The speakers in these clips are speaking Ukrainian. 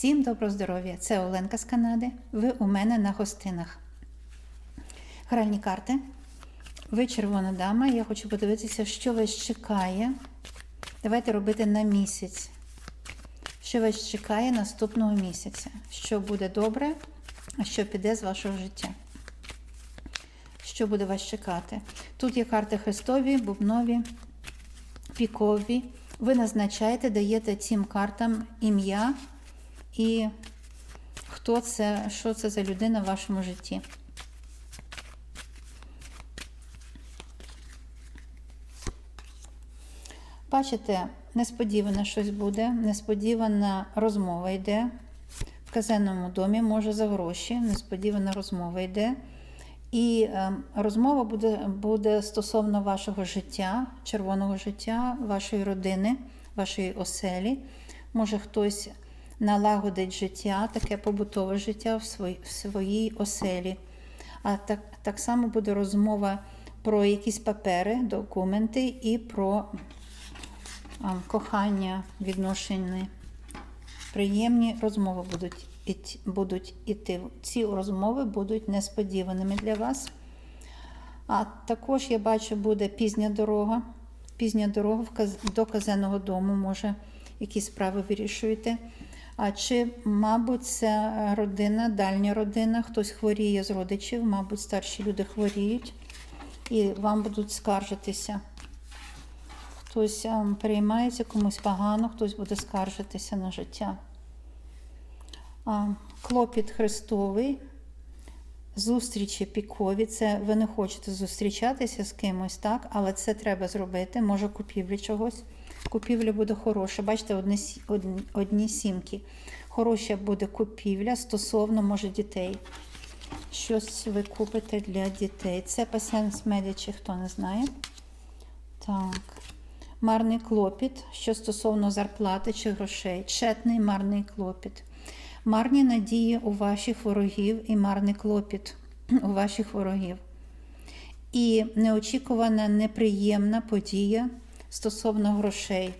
Всім доброго здоров'я! Це Оленка з Канади. Ви у мене на гостинах. Гральні карти. Ви червона дама. Я хочу подивитися, що вас чекає. Давайте робити на місяць. Що вас чекає наступного місяця? Що буде добре, а що піде з вашого життя? Що буде вас чекати? Тут є карти Христові, бубнові, пікові. Ви назначаєте, даєте цим картам ім'я і хто це, що це за людина в вашому житті. Бачите, несподівано щось буде, несподівана розмова йде. В казенному домі, може, за гроші, несподівана розмова йде. І е, розмова буде, буде стосовно вашого життя, червоного життя, вашої родини, вашої оселі. Може, хтось налагодить життя, таке побутове життя в своїй, в своїй оселі. А так, так само буде розмова про якісь папери, документи і про а, кохання, відношення. Приємні розмови будуть будуть іти. Ці розмови будуть несподіваними для вас. А також я бачу, буде пізня дорога. Пізня дорога до казенного дому, може, якісь справи вирішуєте. А чи, мабуть, це родина, дальня родина, хтось хворіє з родичів, мабуть, старші люди хворіють і вам будуть скаржитися. Хтось ем, переймається комусь погано, хтось буде скаржитися на життя. Клопіт Христовий, зустрічі пікові. Це ви не хочете зустрічатися з кимось, так? Але це треба зробити. Може, купівлі чогось. Купівля буде хороша. Бачите, одні, одні, одні сімки. Хороша буде купівля стосовно, може, дітей. Щось ви купите для дітей. Це пасіанс медичі, хто не знає. Так. Марний клопіт, що стосовно зарплати чи грошей. Четний марний клопіт. Марні надії у ваших ворогів і марний клопіт у ваших ворогів. І неочікувана неприємна подія стосовно грошей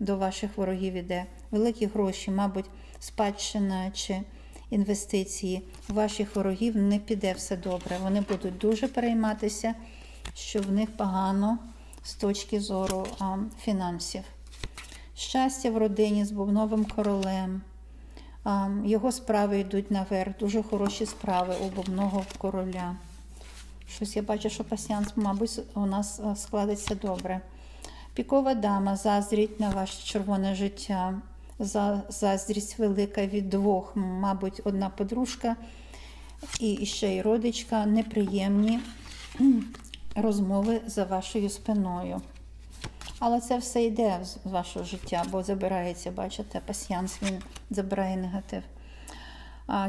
до ваших ворогів іде. Великі гроші, мабуть, спадщина чи інвестиції. У ваших ворогів не піде все добре. Вони будуть дуже перейматися, що в них погано з точки зору а, фінансів. Щастя в родині з бубновим королем. А, Його справи йдуть наверх, дуже хороші справи у бубного короля. Щось я бачу, що пасіанс, мабуть, у нас складеться добре. Пікова дама, заздріть на ваше червоне життя. За- Заздрість велика від двох, мабуть, одна подружка і ще й родичка, неприємні розмови за вашою спиною. Але це все йде з вашого життя, бо забирається, бачите, пасіянс він забирає негатив.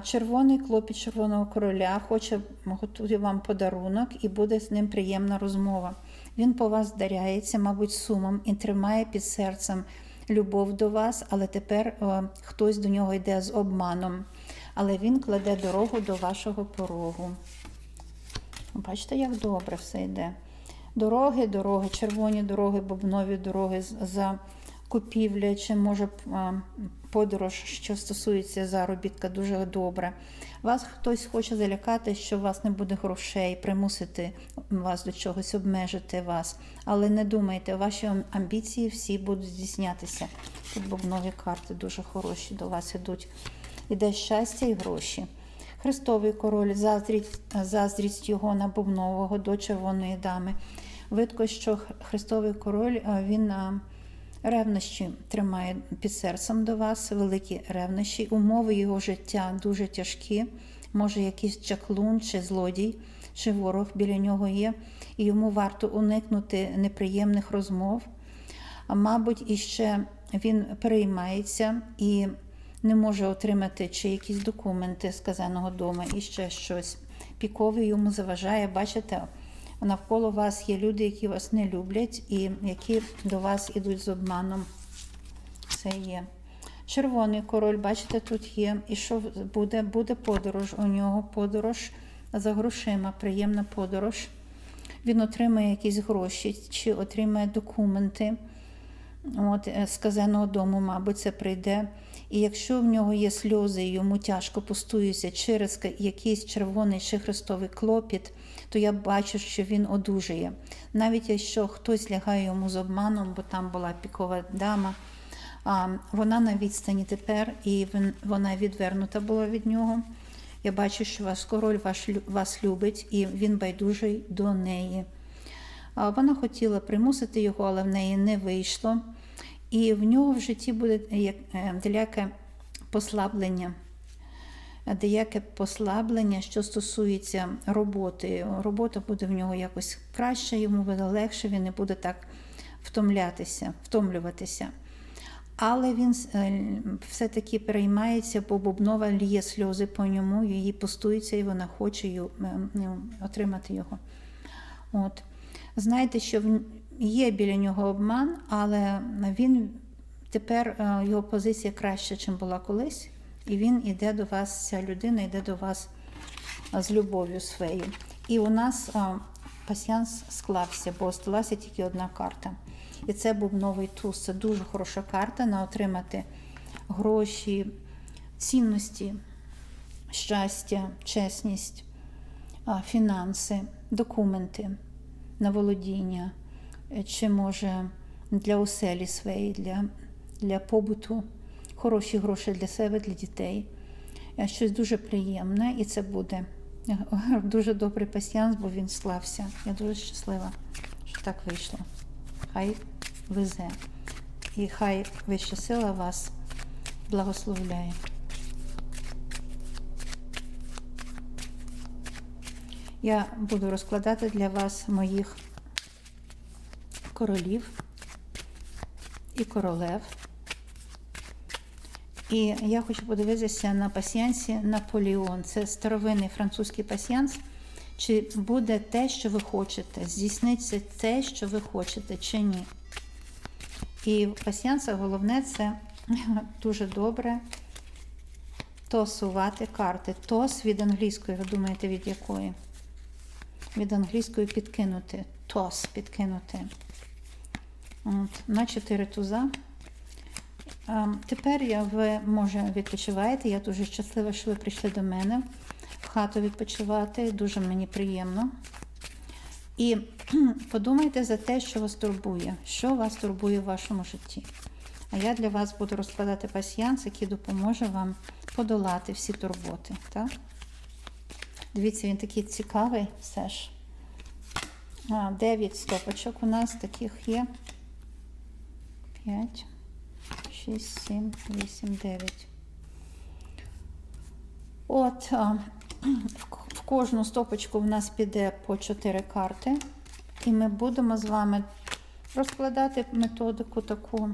Червоний клопіт червоного короля хоче готує вам подарунок і буде з ним приємна розмова. Він по вас вдаряється, мабуть, сумом і тримає під серцем любов до вас, але тепер е, хтось до нього йде з обманом. Але він кладе дорогу до вашого порогу. Бачите, як добре все йде. Дороги, дороги, червоні дороги, бубнові дороги за купівля, чи може а, подорож, що стосується заробітка, дуже добре. Вас хтось хоче залякати, що у вас не буде грошей, примусити вас до чогось, обмежити вас. Але не думайте, ваші амбіції всі будуть здійснятися. Тут бубнові карти дуже хороші до вас ідуть. Іде щастя і гроші. Христовий король, заздрість, заздрість його на бубнового до червоної дами. Видко, що Христовий король він ревнощі тримає під серцем до вас, великі ревнощі. Умови його життя дуже тяжкі. Може, якийсь чаклун чи злодій, чи ворог біля нього є, і йому варто уникнути неприємних розмов. А мабуть, іще він переймається і не може отримати чи якісь документи з казаного дому, і ще щось. Піковий йому заважає. Бачите, навколо вас є люди, які вас не люблять, і які до вас ідуть з обманом. Це є. Червоний король, бачите, тут є. І що буде? Буде подорож у нього, подорож за грошима, приємна подорож. Він отримає якісь гроші чи отримає документи. От, е, з казенного дому, мабуть, це прийде. І якщо в нього є сльози, йому тяжко пустуються через якийсь червоний чи хрестовий клопіт, то я бачу, що він одужує. Навіть якщо хтось лягає йому з обманом, бо там була пікова дама, вона на відстані тепер, і вона відвернута була від нього. Я бачу, що ваш король ваш, вас любить, і він байдужий до неї. Вона хотіла примусити його, але в неї не вийшло. І в нього в житті буде як- е, деяке послаблення. Деяке послаблення, що стосується роботи. Робота буде в нього якось краще, йому буде легше, він не буде так втомлятися, втомлюватися. Але він е, все-таки переймається, бо Бубнова ліє сльози по ньому, її пустується, і вона хоче отримати його. От. Знаєте, що є біля нього обман, але він тепер е, його позиція краща, ніж була колись. І він іде до вас, ця людина йде до вас з любов'ю своєю. І у нас пасіянс склався, бо осталася тільки одна карта. І це був новий туз. Це дуже хороша карта на отримати гроші, цінності, щастя, чесність, фінанси, документи на володіння, е, чи може для оселі своєї, для, для побуту, хороші гроші для себе, для дітей. Е, Щось дуже приємне, і це буде е, дуже добрий пасіянс, бо він слався. Я дуже щаслива, що так вийшло. Хай везе. І хай вища сила вас благословляє. Я буду розкладати для вас моїх королів і королев. І я хочу подивитися на пасіянсі Наполеон. Це старовинний французький пасіянс. Чи буде те, що ви хочете? Здійсниться те, що ви хочете, чи ні? І в пасіянсах головне це дуже добре тосувати карти. Тос від англійської, ви думаєте, від якої? Від англійської підкинути. Тос підкинути. От, на 4 туза. А, тепер я, ви, може, відпочиваєте. Я дуже щаслива, що ви прийшли до мене в хату відпочивати. Дуже мені приємно. І подумайте за те, що вас турбує, що вас турбує в вашому житті. А я для вас буду розкладати пасіянс, який допоможе вам подолати всі турботи. Так? Дивіться, він такий цікавий все ж. А, 9 стопочок у нас таких є. 5, 6, 7, 8, 9. От в кожну стопочку в нас піде по 4 карти. І ми будемо з вами розкладати методику таку,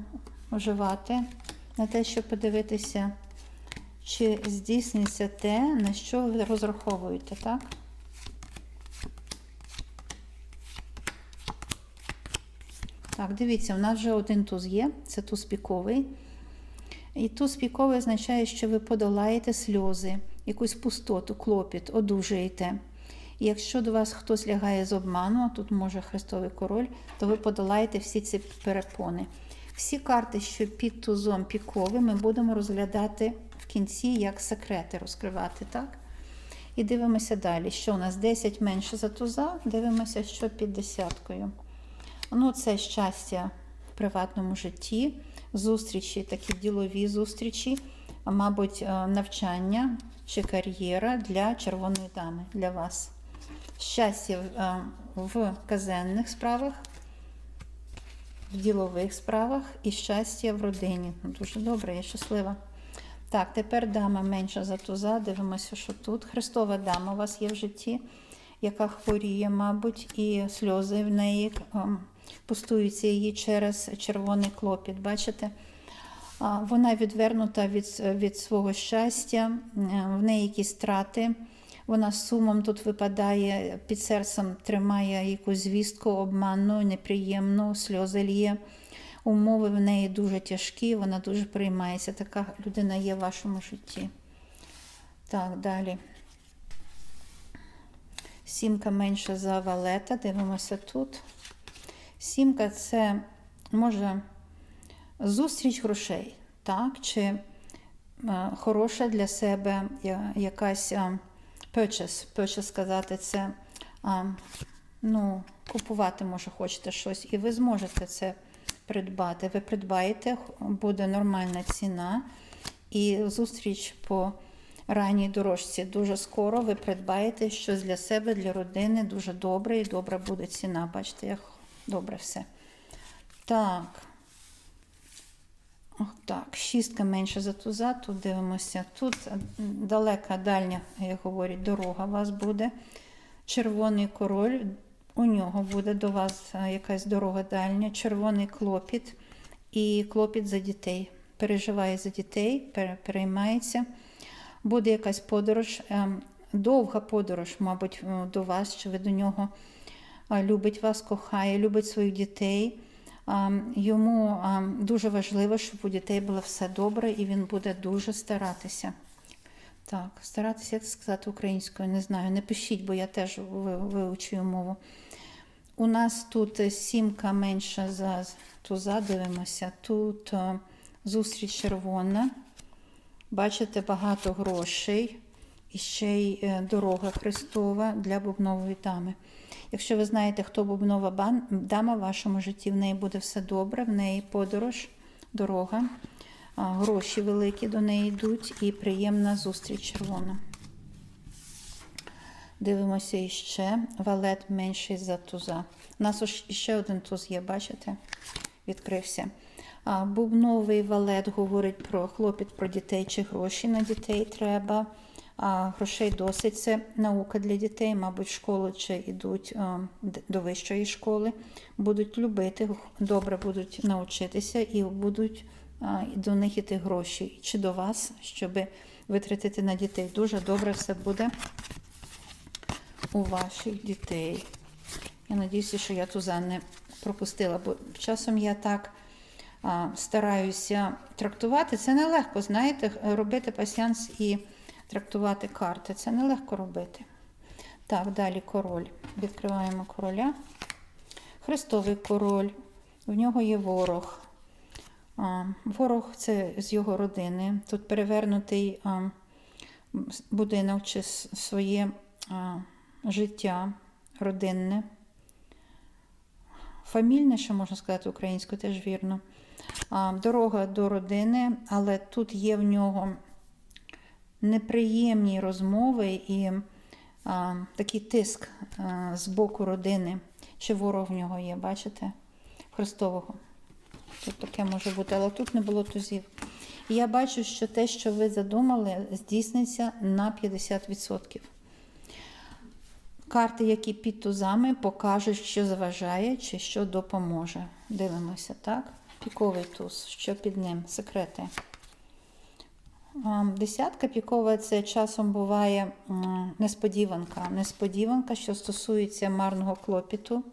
вживати на те, щоб подивитися, чи здійсниться те, на що ви розраховуєте, так? Так, дивіться, у нас вже один туз є, це туз піковий. І туз піковий означає, що ви подолаєте сльози, якусь пустоту, клопіт, одужуєте. І якщо до вас хтось лягає з обману, а тут може Христовий король, то ви подолаєте всі ці перепони. Всі карти, що під тузом піковий, ми будемо розглядати в кінці як секрети розкривати, так? І дивимося далі, що у нас 10 менше за туза, дивимося, що під десяткою. Ну, це щастя в приватному житті, зустрічі, такі ділові зустрічі, мабуть, е, навчання чи кар'єра для червоної дами, для вас. Щастя е, в казенних справах, в ділових справах і щастя в родині. Ну, Дуже добре, я щаслива. Так, тепер дама менша за туза. Дивимося, що тут. Христова дама у вас є в житті, яка хворіє, мабуть, і сльози в неї пустуються її через червоний клопіт. Бачите? Вона відвернута від, від свого щастя, в неї якісь страти. Вона з сумом тут випадає, під серцем тримає якусь звістку обманну, неприємну, сльози лє. Умови в неї дуже тяжкі, вона дуже приймається. Така людина є в вашому житті. Так, далі. Сімка менша за валета. Дивимося тут. Сімка це може зустріч грошей, так? Чи е, хороша для себе якась е, purchase, purchase сказати, це а, ну, купувати, може, хочете щось, і ви зможете це придбати. Ви придбаєте, буде нормальна ціна, і зустріч по ранній дорожці дуже скоро ви придбаєте щось для себе, для родини, дуже добре, і добра буде ціна. Бачите, як добре все. Так. Так, шістка менше за туза, тут дивимося. Тут далека дальня, як говорять, дорога у вас буде. Червоний король, у нього буде до вас е, якась дорога дальня, червоний клопіт і клопіт за дітей. Переживає за дітей, переймається. Буде якась подорож, ем, довга подорож, мабуть, е, до вас, чи ви до нього любить вас, кохає, любить своїх дітей. Йому дуже важливо, щоб у дітей було все добре, і він буде дуже старатися. Так, старатися, як сказати українською, не знаю. Не пишіть, бо я теж ви- вивчую мову. У нас тут сімка менша за туза, дивимося. Тут зустріч червона. Бачите, багато грошей. І ще й е, дорога Христова для бубнової дами. Якщо ви знаєте, хто бубнова дама в вашому житті, в неї буде все добре, в неї подорож, дорога, гроші великі до неї йдуть і приємна зустріч червона. Дивимося іще. Валет менший за туза. У нас ще один туз є, бачите? Відкрився. Бубновий валет говорить про хлопіт про дітей чи гроші на дітей треба. А, грошей досить. Це наука для дітей, мабуть, в школу чи йдуть до вищої школи. Будуть любити, добре будуть навчитися і будуть до них іти гроші. Чи до вас, щоб витратити на дітей. Дуже добре все буде у ваших дітей. Я надіюся, що я туза не пропустила, бо часом я так стараюся трактувати. Це нелегко, знаєте, робити пасіанс і трактувати карти. Це нелегко робити. Так, далі король. Відкриваємо короля. Христовий король. В нього є ворог. Ворог це з його родини. Тут перевернутий будинок чи своє життя родинне. Фамільне, що можна сказати українською, теж вірно. Дорога до родини, але тут є в нього неприємні розмови і а, такий тиск а, з боку родини. Чи ворог в нього є, бачите? Христового. Тут таке може бути, але тут не було тузів. І я бачу, що те, що ви задумали, здійсниться на 50%. Карти, які під тузами, покажуть, що заважає чи що допоможе. Дивимося, так? Піковий туз, що під ним, секрети. Десятка пікова це часом буває несподіванка. Несподіванка, що стосується марного клопіту.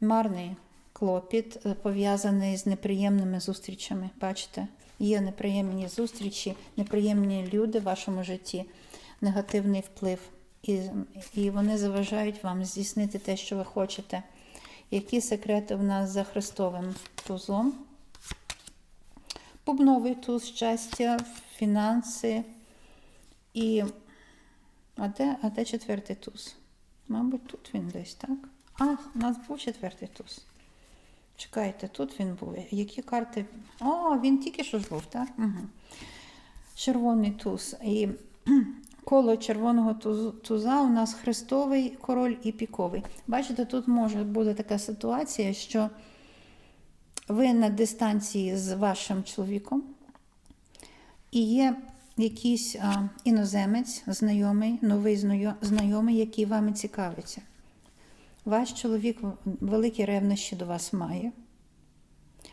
Марний клопіт е, пов'язаний з неприємними зустрічами. Бачите, є неприємні зустрічі, неприємні люди в вашому житті, негативний вплив. І, і вони заважають вам здійснити те, що ви хочете. Які секрети в нас за Христовим тузом? Бубновий туз щастя, фінанси і. А де, а де четвертий туз? Мабуть, тут він десь, так? Ах, у нас був четвертий туз. Чекайте, тут він був. Які карти? О, він тільки що ж був, так? Угу. Червоний туз. І коло червоного туза у нас хрестовий король і піковий. Бачите, тут може бути така ситуація, що ви на дистанції з вашим чоловіком, і є якийсь а, іноземець, знайомий, новий знайомий, який вами цікавиться. Ваш чоловік великі ревнощі до вас має,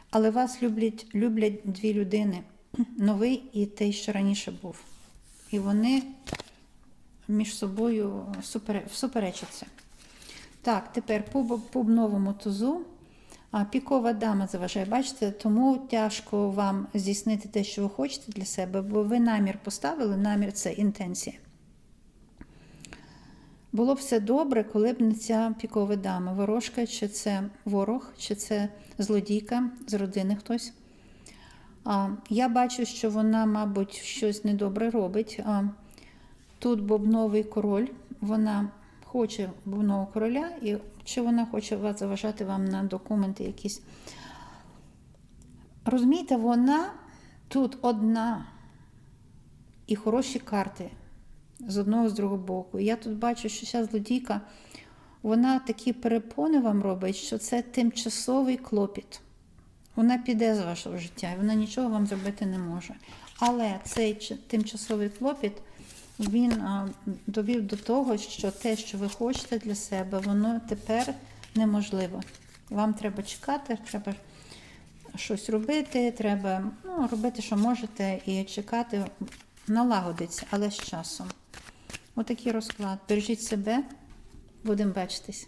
але вас люблять, люблять дві людини: новий і той, що раніше був. І вони між собою супере- суперечаться. Так, тепер по, по новому тузу. А пікова дама заважає, бачите, тому тяжко вам здійснити те, що ви хочете для себе, бо ви намір поставили, намір це інтенція. Було б все добре, коли б не ця пікова дама. Ворожка, чи це ворог, чи це злодійка з родини хтось. А, я бачу, що вона, мабуть, щось недобре робить. А, тут бобновий король, вона хоче бобнового короля, і чи вона хоче вас заважати вам на документи якісь. Розумієте, вона тут одна і хороші карти з одного з другого боку. Я тут бачу, що ця злодійка, вона такі перепони вам робить, що це тимчасовий клопіт. Вона піде з вашого життя, і вона нічого вам зробити не може. Але цей тимчасовий клопіт він довів до того, що те, що ви хочете для себе, воно тепер неможливо. Вам треба чекати, треба щось робити, треба ну, робити, що можете, і чекати, налагодиться, але з часом. Отакий розклад. Бережіть себе, будемо бачитись.